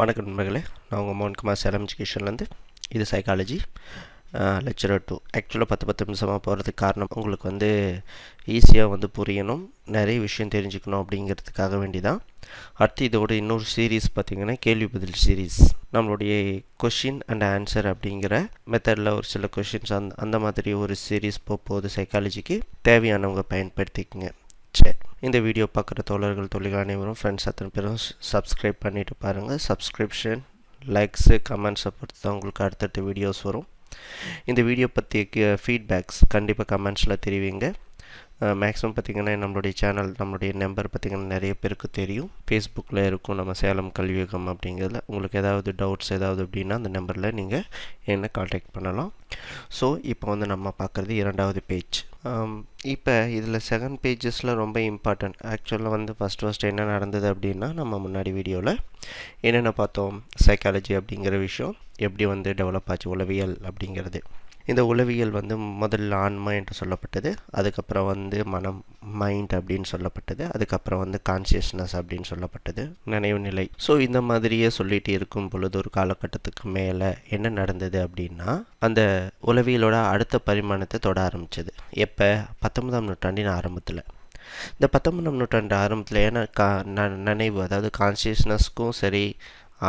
வணக்கம் நண்பர்களே. நான் உங்கள் மோகன்குமார் சேலம் எஜுகேஷன்லேருந்து. இது சைக்காலஜி லெக்சரர் டூ ஆக்சுவலாக பத்து பத்து நிமிஷமாக போகிறதுக்கு காரணம் உங்களுக்கு வந்து ஈஸியாக வந்து புரியணும். நிறைய விஷயம் தெரிஞ்சுக்கணும் அப்படிங்கிறதுக்காக வேண்டி தான் அடுத்து இதோட இன்னொரு சீரீஸ் பார்த்திங்கன்னா கேள்வி பதில் சீரீஸ் நம்மளுடைய கொஷின் அண்ட் ஆன்சர் அப்படிங்கிற மெத்தடில் ஒரு சில கொஷின்ஸ் அந்த அந்த மாதிரி ஒரு சீரீஸ் போகுது சைக்காலஜிக்கு தேவையானவங்க பயன்படுத்திக்கங்க. சரி இந்த வீடியோ பார்க்குற தோழர்கள் தொழில் அனைவரும் ஃப்ரெண்ட்ஸ் அத்தனை பேரும் சப்ஸ்கிரைப் பண்ணிவிட்டு பாருங்கள் சப்ஸ்கிரிப்ஷன் லைக்ஸு கமெண்ட்ஸை பொறுத்து தான் உங்களுக்கு அடுத்தடுத்த வீடியோஸ் வரும். இந்த வீடியோ பற்றிய ஃபீட்பேக்ஸ் கண்டிப்பாக கமெண்ட்ஸில் தெரிவிங்க. மேக்ஸிமம் பார்த்திங்கன்னா நம்மளுடைய சேனல் நம்மளுடைய நம்பர் பார்த்திங்கன்னா நிறைய பேருக்கு தெரியும். ஃபேஸ்புக்கில் இருக்கும் நம்ம சேலம் கல்வியகம் அப்படிங்கிறதுல. உங்களுக்கு ஏதாவது டவுட்ஸ் ஏதாவது அப்படின்னா அந்த நம்பரில் நீங்கள் என்னை காண்டாக்ட் பண்ணலாம். ஸோ இப்போ வந்து நம்ம பார்க்குறது இரண்டாவது பேஜ் இப்போ இதில் செகண்ட் பேஜஸில் ரொம்ப இம்பார்ட்டன்ட் ஆக்சுவலாக வந்து ஃபஸ்ட் ஃபஸ்ட் என்ன நடந்தது அப்படின்னா நம்ம முன்னாடி வீடியோவில் என்னென்ன பார்த்தோம்? சைக்காலஜி அப்படிங்கிற விஷயம் எப்படி வந்து டெவலப் ஆச்சு? உளவியல் அப்படிங்கிறது. இந்த உளவியல் வந்து முதல்ல ஆன்மா என்று சொல்லப்பட்டது. அதுக்கப்புறம் வந்து மனம் மைண்ட் அப்படின்னு சொல்லப்பட்டது. அதுக்கப்புறம் வந்து கான்சியஸ்னஸ் அப்படின்னு சொல்லப்பட்டது. நினைவு நிலை. ஸோ இந்த மாதிரியே சொல்லிட்டு இருக்கும் பொழுது ஒரு காலகட்டத்துக்கு மேலே என்ன நடந்தது அப்படின்னா அந்த உளவியலோட அடுத்த பரிமாணத்தை தொட ஆரம்பிச்சது. எப்போ? பத்தொன்பதாம் நூற்றாண்டின் ஆரம்பத்தில். இந்த பத்தொன்பதாம் நூற்றாண்டு ஆரம்பத்தில் ஏன்னா கா நினைவு அதாவது கான்சியஸ்னஸ்க்கும் சரி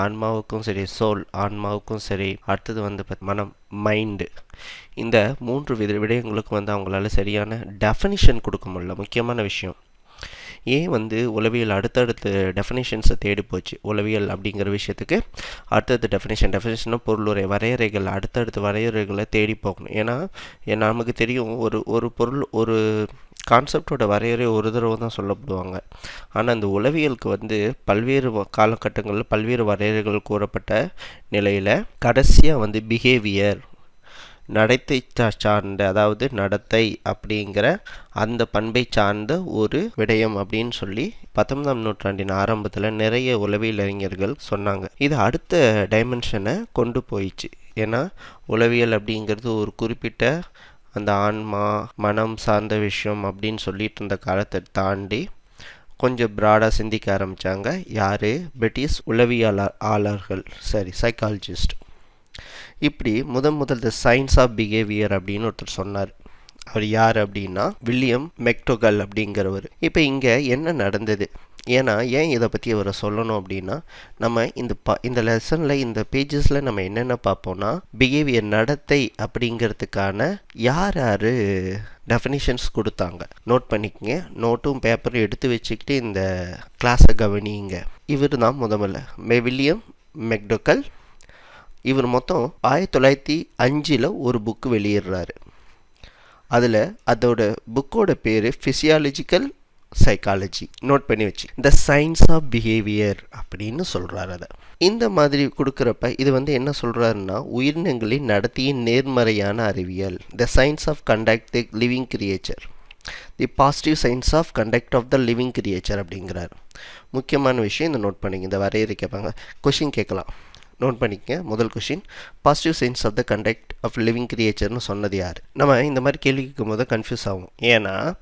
ஆன்மாவுக்கும் சரி சோல் ஆன்மாவுக்கும் சரி அடுத்தது வந்து மனம் மைண்டு இந்த மூன்று வித விடயங்களுக்கு வந்து அவங்களால சரியான டெஃபனிஷன் கொடுக்க முடியல. முக்கியமான விஷயம். ஏன் வந்து உளவியல் அடுத்தடுத்து டெஃபினேஷன்ஸை தேடி போச்சு? உளவியல் அப்படிங்கிற விஷயத்துக்கு அடுத்தடுத்த டெஃபினேஷன் டெஃபினேஷனாக பொருளுரை வரையறைகள் அடுத்தடுத்த வரையறைகளை தேடி போகணும். ஏன்னா நமக்கு தெரியும் ஒரு ஒரு பொருள் ஒரு கான்செப்டோட வரையறை ஒரு தடவை தான் சொல்லப்படுவாங்க. ஆனால் அந்த உளவியலுக்கு வந்து பல்வேறு காலகட்டங்களில் பல்வேறு வரையறைகள் கூறப்பட்ட நிலையில் கடைசியாக வந்து பிஹேவியர் நடத்தை சார்ந்த அதாவது நடத்தை அப்படிங்கிற அந்த பண்பை சார்ந்த ஒரு விடயம் அப்படின்னு சொல்லி பத்தொன்பதாம் நூற்றாண்டின் ஆரம்பத்தில் நிறைய உளவியலறிஞர்கள் சொன்னாங்க. இது அடுத்த டைமென்ஷனை கொண்டு போயிடுச்சு. ஏன்னா உளவியல் அப்படிங்கிறது ஒரு குறிப்பிட்ட அந்த ஆன்மா மனம் சார்ந்த விஷயம் அப்படின்னு சொல்லிட்டு இருந்த காலத்தை தாண்டி கொஞ்சம் ப்ராடாக சிந்திக்க ஆரம்பித்தாங்க யார்? பிரிட்டிஷ் உளவியலாளர்கள் சரி சைக்காலஜிஸ்ட் இப்படி முதன் முதல் த சயின்ஸ் ஆஃப் பிஹேவியர் அப்படின்னு ஒருத்தர் சொன்னார். அவர் யார் அப்படின்னா? வில்லியம் மெக்டோகல் அப்படிங்கிறவர். இப்போ இங்கே என்ன நடந்தது? ஏன்னா ஏன் இதை பற்றி அவரை சொல்லணும் அப்படின்னா நம்ம இந்த ப இந்த லெசனில் இந்த பேஜஸில் நம்ம என்னென்ன பார்ப்போம்னா பிஹேவியர் நடத்தை அப்படிங்கிறதுக்கான யார் யார் டெஃபினிஷன்ஸ் கொடுத்தாங்க. நோட் பண்ணிக்கங்க. நோட்டும் பேப்பரும் எடுத்து வச்சுக்கிட்டு இந்த கிளாஸை கவனிங்க இவர் தான் முதல்ல. மே வில்லியம் மெக்டோக்கல் இவர் மொத்தம் ஆயிரத்தி தொள்ளாயிரத்தி அஞ்சில் ஒரு புக்கு வெளியிடுறாரு. அதில் அதோட புக்கோட பேர் ஃபிசியாலஜிக்கல் சைக்காலஜி நோட் பண்ணி வச்சு. த சயின்ஸ் ஆஃப் பிஹேவியர் அப்படின்னு சொல்கிறார் அதை. இந்த மாதிரி கொடுக்குறப்ப இது வந்து என்ன சொல்கிறாருன்னா உயிரினங்களின் நடத்தியின் நேர்மறையான அறிவியல். The science of conduct the living creature the positive science of conduct of the living creature அப்படிங்கிறார். முக்கியமான விஷயம் இந்த நோட் பண்ணிங்க. இந்த வரையறை கேட்பாங்க. கொஷின் கேட்கலாம். நோட் பண்ணிக்க முதல் question positive science of the conduct of living கிரியேச்சர்னு சொன்னது யார்? நம்ம இந்த மாதிரி கேள்வி கேட்கும் போது கன்ஃபியூஸ் ஆகும். ஏன்னா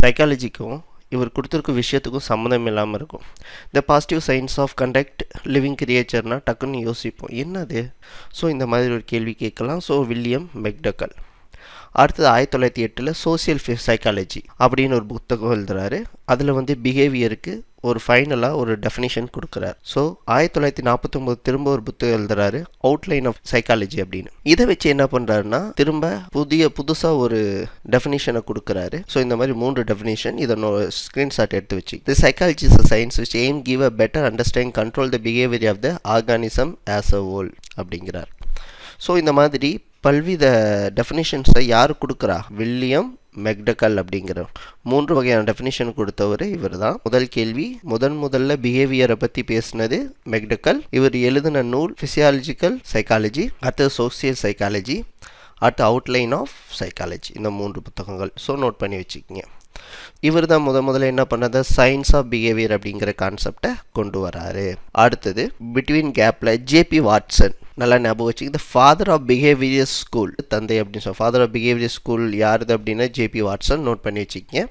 சைக்காலஜிக்கும் இவர் கொடுத்துருக்க விஷயத்துக்கும் சம்மந்தம் இல்லாமல் இருக்கும். இந்த positive science of conduct living கிரியேச்சர்னால் டக்குன்னு யோசிப்போம். என்னது? ஸோ இந்த மாதிரி ஒரு கேள்வி கேட்கலாம். ஸோ வில்லியம் மெக்டக்கல் அடுத்தது ஆயிரத்தி தொள்ளாயிரத்தி எட்டில் சோசியல் சைக்காலஜி அப்படின்னு ஒரு புத்தகம் எழுதுறாரு. அதில் வந்து பிஹேவியருக்கு ஒரு ஃபைனலாக ஒரு டெஃபினேஷன் கொடுக்குறாரு. ஸோ ஆயிரத்தி தொள்ளாயிரத்தி நாற்பத்தொம்போது திரும்ப ஒரு புத்தகம் எழுதுறாரு அவுட்லைன் ஆஃப் சைக்காலஜி அப்படின்னு. இதை வச்சு என்ன பண்ணுறாருன்னா திரும்ப புதிய புதுசாக ஒரு டெஃபினேஷனை கொடுக்குறாரு. ஸோ இந்த மாதிரி மூன்று டெஃபினேஷன் இதை ஸ்க்ரீன்ஷாட் எடுத்து வச்சு. The psychology is science which aim give a better understanding control the behaviour of the organism as a whole அப்படிங்கிறார். ஸோ இந்த மாதிரி பல்வித டெஃபினேஷன்ஸை யார் கொடுக்குறா? வில்லியம் மெக்டக்கல் அப்படிங்கிற மூன்று வகையான டெஃபினிஷன் கொடுத்தவர் இவர் தான் முதல் கேள்வி முதன் முதல்ல பிஹேவியரை பற்றி பேசினது மெக்டக்கல் இவர் எழுதின நூல் ஃபிசியாலஜிக்கல் சைக்காலஜி அடுத்தது social psychology at outline of psychology இந்த மூன்று புத்தகங்கள். ஸோ நோட் பண்ணி வச்சுக்கிங்க. இவர் தான் முத முதல்ல என்ன பண்ணது சயின்ஸ் ஆஃப் பிஹேவியர் அப்படிங்கிற கான்செப்டை கொண்டு வராரு. அடுத்தது பிட்வீன் கேப்பில் ஜேபி வாட்சன் நல்லா ஞாபகம் வச்சுக்க இந்த ஃபாதர் ஆஃப் பிஹேவியர் ஸ்கூல் தந்தை அப்படின்னு சொல்ல ஃபாதர் ஆஃப் பிஹேவியர் ஸ்கூல் யாருது அப்படின்னா ஜேபி வாட்சன் நோட் பண்ணி வச்சுக்கங்க.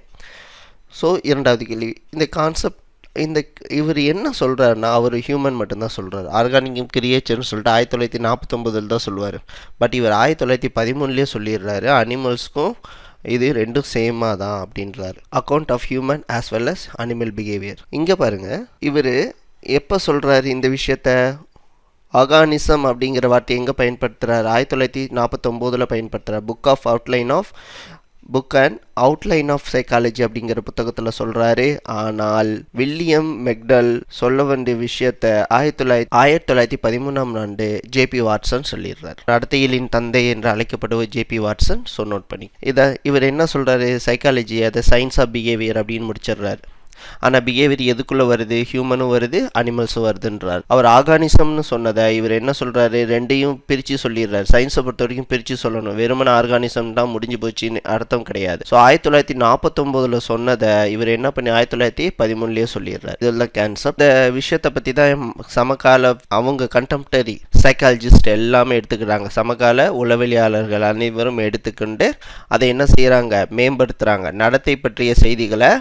ஸோ இரண்டாவது கேள்வி இந்த கான்செப்ட் இந்த இவர் என்ன சொல்கிறாருன்னா அவர் ஹியூமன் மட்டும்தான் சொல்கிறார் ஆர்கானிக் கிரியேச்சர்னு சொல்லிட்டு ஆயிரத்தி தொள்ளாயிரத்தி நாற்பத்தொம்பதில் தான் சொல்லுவார். பட் இவர் ஆயிரத்தி தொள்ளாயிரத்தி பதிமூணுலேயே சொல்லிடுறாரு. அனிமல்ஸ்க்கும் இது ரெண்டும் சேமாக தான் அப்படின்றாரு. Account of human as well as animal behaviour இங்கே பாருங்கள் இவர் எப்போ சொல்கிறாரு இந்த விஷயத்த? ஆர்கானிசம் அப்படிங்கிற வார்த்தை எங்கே பயன்படுத்துகிறார் ஆயிரத்தி தொள்ளாயிரத்தி நாற்பத்தொம்போதில் பயன்படுத்துகிறார் book of outline of book and outline of psychology அப்படிங்கிற புத்தகத்தில் சொல்கிறாரு ஆனால் வில்லியம் மெக்டல் சொல்ல வேண்டிய விஷயத்த ஆயிரத்தி தொள்ளாயிரத்தி ஆயிரத்தி தொள்ளாயிரத்தி பதிமூணாம் ஆண்டு ஜேபி வாட்சன் சொல்லிடுறார். நடத்தையிலின் தந்தை என்று அழைக்கப்படுவர் ஜேபி வாட்சன். ஸோ நோட் பண்ணி இதை இவர் என்ன சொல்கிறாரு சைக்காலஜி அதை சயின்ஸ் ஆஃப் பிஹேவியர் அப்படின்னு முடிச்சிடுறாரு. ஆனால் பிஹேவியர் எதுக்குள்ளே வருது? ஹியூமனும் வருது அனிமல்ஸும் வருதுன்றார். அவர் ஆர்கானிசம்னு சொன்னதை இவர் என்ன சொல்கிறாரு ரெண்டையும் பிரித்து சொல்லிடுறாரு. சயின்ஸை பொறுத்த வரைக்கும் பிரித்து சொல்லணும். வெறுமன ஆர்கானிசம் தான் முடிஞ்சு போச்சுன்னு அர்த்தம் கிடையாது. ஸோ ஆயிரத்தி தொள்ளாயிரத்தி நாற்பத்தொம்போதில் சொன்னதை இவர் என்ன பண்ணி ஆயிரத்தி தொள்ளாயிரத்தி பதிமூணுலேயே சொல்லிடுறாரு. இதெல்லாம் கேன்சர் இந்த விஷயத்தை பற்றி தான் சமகால அவங்க கண்டெம்பரரி சைக்காலஜிஸ்ட் எல்லாமே எடுத்துக்கிறாங்க. சமகால உளவெளியாளர்கள் அனைவரும் எடுத்துக்கொண்டு அதை என்ன செய்கிறாங்க மேம்படுத்துகிறாங்க நடத்தை பற்றிய செய்திகளை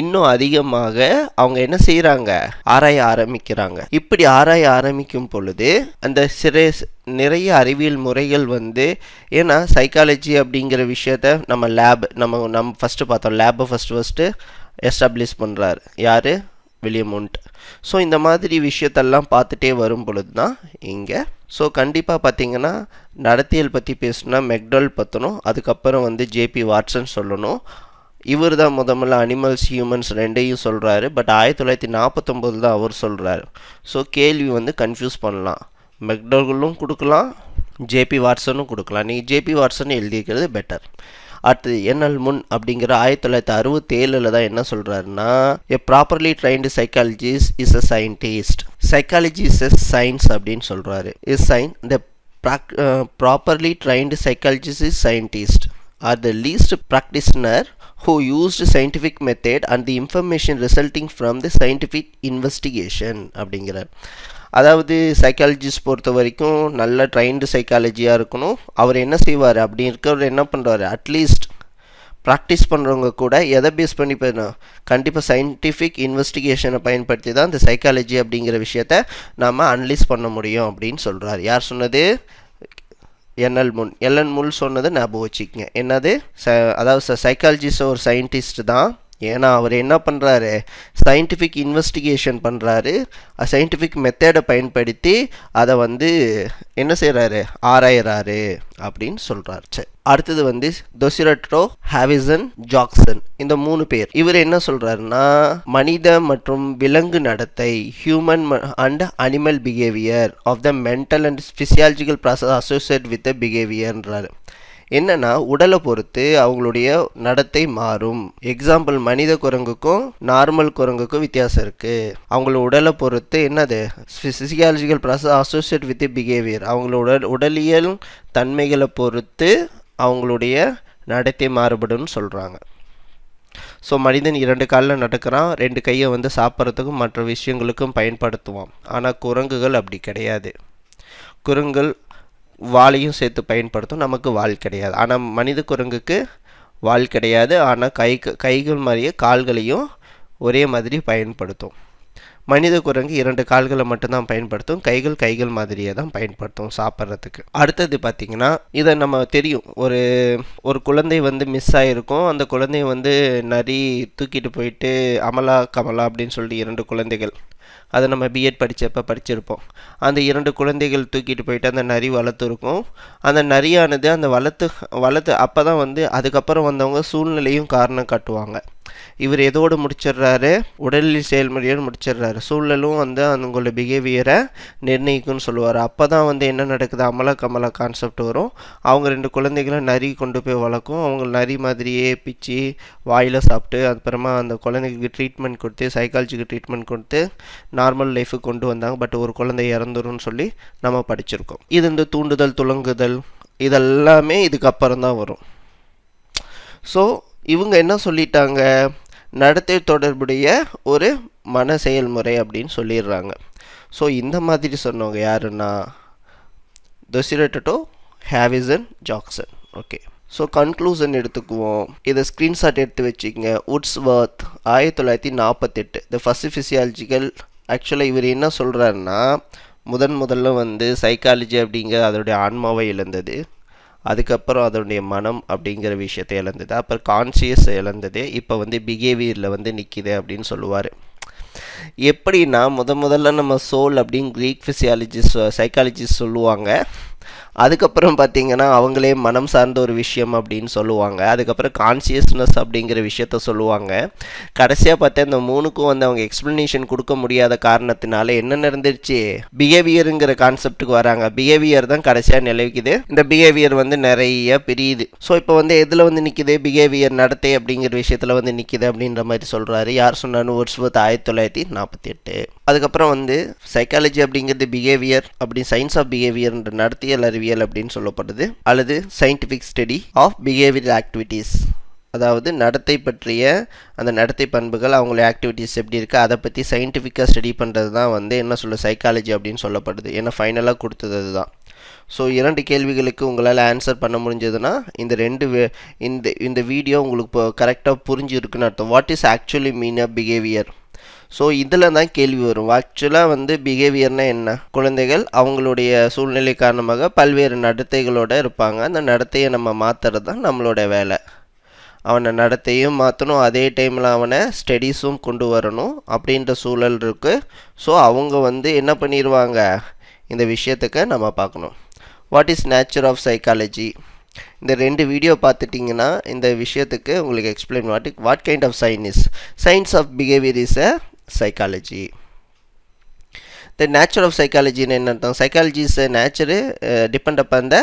இன்னும் அதிகம் அதிகமாக அவங்க என்ன செய்கிறாங்க ஆராய ஆரம்பிக்கிறாங்க. இப்படி ஆராய ஆரம்பிக்கும் பொழுது அந்த சிறை நிறைய அறிவியல் முறைகள் வந்து ஏன்னா சைக்காலஜி அப்படிங்கிற விஷயத்த நம்ம லேப் நம்ம நம்ம ஃபஸ்ட்டு பார்த்தோம். லேபை ஃபஸ்ட்டு ஃபஸ்ட்டு எஸ்டாப்ளிஷ் பண்ணுறாரு யார்? வில்லியம் உண்ட் ஸோ இந்த மாதிரி விஷயத்தெல்லாம் பார்த்துட்டே வரும் பொழுது தான் இங்கே ஸோ கண்டிப்பாக பார்த்தீங்கன்னா நடத்தியல் பற்றி பேசுனா மெக்டால் பற்றணும் அதுக்கப்புறம் வந்து ஜேபி வாட்சன் சொல்லணும். இவர் தான் முத முதல்ல அனிமல்ஸ் ஹியூமன்ஸ் ரெண்டையும் சொல்கிறாரு பட் ஆயிரத்தி தொள்ளாயிரத்தி நாற்பத்தொம்போது தான் அவர் சொல்கிறாரு ஸோ கேள்வி வந்து கன்ஃபியூஸ் பண்ணலாம். மெக்டோகலும் கொடுக்கலாம் ஜேபி வாட்ஸனும் கொடுக்கலாம். நீங்கள் ஜேபி வாட்ஸன் எழுதிக்கிறது பெட்டர் அடுத்தது என்எல் முன் அப்படிங்கிற ஆயிரத்தி தொள்ளாயிரத்தி அறுபத்தேழில் தான் என்ன சொல்கிறாருன்னா a properly trained psychologist is a scientist psychology is a science அப்படின்னு சொல்கிறாரு is sign the properly trained psychologist is scientist or the least practitioner who used scientific method and the information resulting from the scientific investigation அப்படிங்கிறார். அதாவது psychologist பொறுத்த வரைக்கும் நல்ல trained சைக்காலஜியாக இருக்கணும். அவர் என்ன செய்வார்? அப்படி இருக்கிறவர் என்ன பண்ணுறாரு அட்லீஸ்ட் ப்ராக்டிஸ் பண்ணுறவங்க கூட எதை பேஸ் பண்ணி போயிடணும் கண்டிப்பாக சயின்டிஃபிக் இன்வெஸ்டிகேஷனை பயன்படுத்தி தான் இந்த சைக்காலஜி அப்படிங்கிற விஷயத்த நாம் அனலைஸ் பண்ண முடியும் அப்படின்னு சொல்கிறார் யார் சொன்னது? என்எல் முன் எல்என் முல் சொன்னது ஞாபகம் வச்சுக்கோங்க. என்னது? ச அதாவது சைக்காலஜிஸ்ட் ஒரு சயின்டிஸ்ட் தான். ஏன்னா அவர் என்ன பண்ணுறாரு சயின்டிஃபிக் இன்வெஸ்டிகேஷன் பண்ணுறாரு சயின்டிஃபிக் மெத்தேடை பயன்படுத்தி அதை வந்து என்ன செய்கிறாரு ஆராயிறாரு அப்படின்னு சொல்கிறார் சரி. அடுத்தது வந்து தொசிரட்ரோ ஹாவிசன் ஜாக்சன் இந்த மூணு பேர். இவர் என்ன சொல்கிறாருன்னா மனித மற்றும் விலங்கு நடத்தை human and animal behaviour of the mental and physiological process associate with the பிஹேவியர்ன்றாரு என்னன்னா உடலை பொறுத்து அவங்களுடைய நடத்தை மாறும். எக்ஸாம்பிள் மனித குரங்குக்கும் நார்மல் குரங்குக்கும் வித்தியாசம் இருக்கு. அவங்களோட உடலை பொறுத்து என்னது? Physiological process associate with behaviour அவங்களோட உடலியல் தன்மைகளை பொறுத்து அவங்களுடைய நடத்தை மாறுபடும்னு சொல்கிறாங்க ஸோ மனிதன் இரண்டு காலில் நடக்கிறான் ரெண்டு கையை வந்து சாப்பிட்றதுக்கும் மற்ற விஷயங்களுக்கும் பயன்படுத்துவான். ஆனால் குரங்குகள் அப்படி கிடையாது. குரங்குகள் வாளையும் சேர்த்து பயன்படுத்தும். நமக்கு வால் கிடையாது. ஆனால் மனித குரங்குக்கு வால் கிடையாது. ஆனால் கை கைகள் மாதிரியே கால்களையும் ஒரே மாதிரி பயன்படுத்தும். மனித குரங்கு இரண்டு கால்களை மட்டும்தான் பயன்படுத்தும். கைகள் கைகள் மாதிரியே தான் பயன்படுத்தும் சாப்பிட்றதுக்கு. அடுத்தது பார்த்திங்கன்னா இதை நம்ம தெரியும். ஒரு ஒரு குழந்தை வந்து மிஸ் ஆகிருக்கும் அந்த குழந்தைய வந்து நரி தூக்கிட்டு போயிட்டு அமலா கமலா அப்படின்னு சொல்லிட்டு இரண்டு குழந்தைகள் அதை நம்ம பிஎட் படித்தப்போ படிச்சிருப்போம். அந்த இரண்டு குழந்தைகள் தூக்கிட்டு போயிட்டு அந்த நரி வளர்த்துருக்கும் அந்த நரியானது அந்த வளர்த்து வளர்த்து அப்போ தான் வந்து அதுக்கப்புறம் வந்தவங்க சூழ்நிலையும் காரணம் காட்டுவாங்க. இவர் எதோடு முடிச்சிடுறாரு? உடலில் செயல்முறையோடு முடிச்சிடுறாரு. சூழலும் வந்து அவங்களோட பிஹேவியரை நிர்ணயிக்கும்னு சொல்லுவார். அப்போ தான் வந்து என்ன நடக்குது? அமலா கமலா கான்செப்ட் வரும். அவங்க ரெண்டு குழந்தைகளும் நரி கொண்டு போய் வளர்க்கும். அவங்க நரி மாதிரியே பிச்சு வாயில் சாப்பிட்டு அதுக்கப்புறமா அந்த குழந்தைங்களுக்கு ட்ரீட்மெண்ட் கொடுத்து சைக்காலஜிக்கு ட்ரீட்மெண்ட் கொடுத்து நார்மல் லைஃபுக்கு கொண்டு வந்தாங்க. பட் ஒரு குழந்தை இறந்துரும்னு சொல்லி நம்ம படிச்சிருக்கோம். இது இந்த தூண்டுதல் துளங்குதல் இதெல்லாமே இதுக்கப்புறம் தான் வரும். ஸோ இவங்க என்ன சொல்லிட்டாங்க? நடத்தை தொடர்புடைய ஒரு மன செயல்முறை அப்படின்னு சொல்லிடுறாங்க. ஸோ இந்த மாதிரி சொன்னவங்க யாருன்னா தொசிரட்டோ ஹேவிசன் ஜாக்சன் ஓகே ஸோ கன்க்ளூஷன் எடுத்துக்குவோம். இதை ஸ்க்ரீன்ஷாட் எடுத்து வச்சுக்கங்க உட்ஸ் வர்த் ஆயிரத்தி தொள்ளாயிரத்தி நாற்பத்தெட்டு. த ஃபஸ்ட்டு ஃபிசியாலஜிக்கல் ஆக்சுவலாக இவர் என்ன சொல்கிறாருன்னா முதன் முதல்ல வந்து சைக்காலஜி அப்படிங்கிற அதோடைய ஆன்மாவை இழந்தது. அதுக்கப்புறம் அதனுடைய மனம் அப்படிங்கிற விஷயத்தை இழந்தது. அப்புறம் கான்சியஸ் இழந்தது. இப்போ வந்து பிஹேவியரில் வந்து நிற்கிது அப்படின்னு சொல்லுவார். எப்படின்னா முத முதல்ல நம்ம சோல் அப்படின்னு க்ரீக் ஃபிசியாலஜிஸ்ட் சைக்காலஜிஸ்ட் சொல்லுவாங்க? அதுக்கப்புறம் பார்த்தீங்கன்னா அவங்களே மனம் சார்ந்த ஒரு விஷயம் அப்படின்னு சொல்லுவாங்க. அதுக்கப்புறம் கான்சியஸ்னஸ் அப்படிங்கிற விஷயத்த சொல்லுவாங்க. கடைசியாக பார்த்தா இந்த மூணுக்கும் வந்து அவங்க எக்ஸ்ப்ளனேஷன் கொடுக்க முடியாத காரணத்தினால என்ன நடந்துருச்சு? பிஹேவியருங்கிற கான்செப்டுக்கு வராங்க. பிஹேவியர் தான் கடைசியாக நிலவிக்குது. இந்த பிஹேவியர் வந்து நிறைய பிரியுது. ஸோ இப்போ வந்து எதில் வந்து நிற்கிது பிஹேவியர் நடத்தை அப்படிங்கிற விஷயத்தில் வந்து நிற்கிது அப்படின்ற மாதிரி சொல்கிறாரு யார் சொன்னான்னு ஒர்ட்ஸ்வர்த் ஆயிரத்தி தொள்ளாயிரத்தி நாற்பத்தி எட்டு. அதுக்கப்புறம் வந்து சைக்காலஜி அப்படிங்கிறது பிஹேவியர் அப்படி சயின்ஸ் ஆஃப் பிஹேவியர்ன்ற நடத்தியல் அறிவியல் அப்படின்னு சொல்லப்படுது. அல்லது scientific study of behaviour activities அதாவது நடத்தை பற்றிய அந்த நடத்தை பண்புகள் அவங்களுடைய ஆக்டிவிட்டீஸ் எப்படி இருக்குது அதை பற்றி சயின்டிஃபிக்காக ஸ்டடி பண்ணுறது தான் வந்து என்ன சொல்ல சைக்காலஜி அப்படின்னு சொல்லப்படுது. ஏன்னா ஃபைனலாக கொடுத்தது அதுதான். ஸோ இரண்டு கேள்விகளுக்கு உங்களால் ஆன்சர் பண்ண முடிஞ்சதுன்னா இந்த ரெண்டு இந்த இந்த வீடியோ உங்களுக்கு இப்போ கரெக்டாக புரிஞ்சிருக்குன்னு அர்த்தம். What is actually mean a behaviour so இதில் தான் கேள்வி வரும். ஆக்சுவலாக வந்து பிஹேவியர்னா என்ன? குழந்தைகள் அவங்களுடைய சூழ்நிலை காரணமாக பல்வேறு நடத்தைகளோட இருப்பாங்க. அந்த நடத்தையை நம்ம மாற்றுறது தான் நம்மளோட வேலை. அவனை நடத்தையும் மாற்றணும் அதே டைமில் அவனை ஸ்டடீஸும் கொண்டு வரணும் அப்படின்ற சூழல் இருக்குது ஸோ அவங்க வந்து என்ன பண்ணிடுவாங்க இந்த விஷயத்துக்கு நம்ம பார்க்கணும். What is nature of psychology இந்த ரெண்டு வீடியோ பார்த்துட்டிங்கன்னா இந்த விஷயத்துக்கு உங்களுக்கு explain what what kind of sign is science of behaviour is a psychology the nature of சைக்காலஜின்னு என்ன அர்த்தம் psychology's nature depend upon the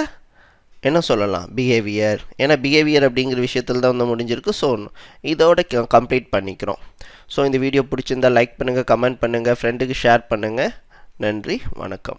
என்ன சொல்லலாம்? பிஹேவியர் ஏன்னா பிஹேவியர் அப்படிங்கிற விஷயத்தில் தான் வந்து முடிஞ்சிருக்கு. ஸோ இதோட கம்ப்ளீட் பண்ணிக்கிறோம். ஸோ இந்த வீடியோ பிடிச்சிருந்தா லைக் பண்ணுங்கள் கமெண்ட் பண்ணுங்கள் ஃப்ரெண்டுக்கு ஷேர் பண்ணுங்கள் நன்றி வணக்கம்.